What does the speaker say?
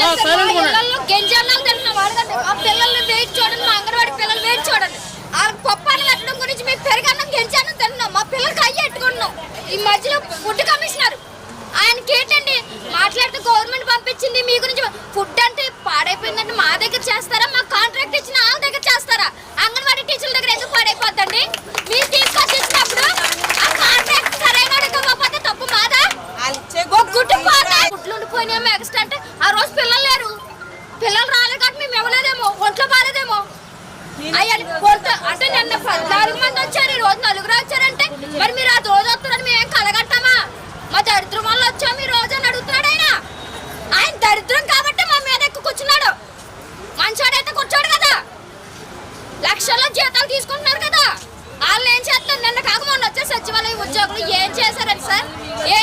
మా silent కూడా. పిల్లలు గెంజాలకు తింటున్నాం అడగండి మా పిల్లల్ని వెయిట్ చూడండి మా అంగన్వాడి పిల్లలు వెయిట్ చూడండి. ఆ పప్పాన్ని పెట్టడం గురించి మీకు పెరిగన్నం గెంజానం తింటున్నాం. మా పిల్లలకి అయ్యి ఎట్టుకుంటున్నాం. ఈ మధ్యలో ఫుడ్ కమిషనర్ ఆయనకి ఏంటండి? మాట్లాడితే గవర్నమెంట్ పంపించింది మీ గురించి. ఫుడ్ అంటే పాడైపోయిందంటే మా దగ్గర చేస్తారా? మా కాంట్రాక్ట్ ఇచ్చిన వాళ్ళ దగ్గర చేస్తారా? అంగన్వాడీ టీచర్ల దగ్గర ఎందుకు పాడైపోద్దండి? మీరు తీసుకొచ్చి ఇచ్చినప్పుడు ఆ కాంట్రాక్ట్ సరైన ఇవ్వకపోతే తప్పు మాదా? గుడ్డు పోతే గుడ్లు ఉండిపోయినాయేమో ఎక్స్ట్రా అంటే ఆ రోజు పిల్లలు లేరు. పిల్లలు రాలేదు కాబట్టి మేము ఇవ్వలేదేమో ఒంట్లో బాలేదేమో అంటే నిన్న పద్నాలుగు మంది వచ్చారు ఈ రోజు నలుగురు వచ్చారంటే మరి మీరు ఆ రోజు వస్తున్నారని మేము కలగట్టమా కలగట్టామా? మా దరిద్రం వల్ల వచ్చాము ఈ రోజు అని అడుగుతున్నాడు ఆయన. ఆయన దరిద్రం కాబట్టి మా మీద ఎక్కువ కూర్చున్నాడు. మంచోడైతే కూర్చోడు కదా. లక్షల్లో జీతాలు తీసుకుంటున్నారు కదా. వాళ్ళు ఏం చేస్తారు నిన్న కాక మొన్న వచ్చే సచివాలయ ఉద్యోగులు ఏం చేశారని సార్? ఏ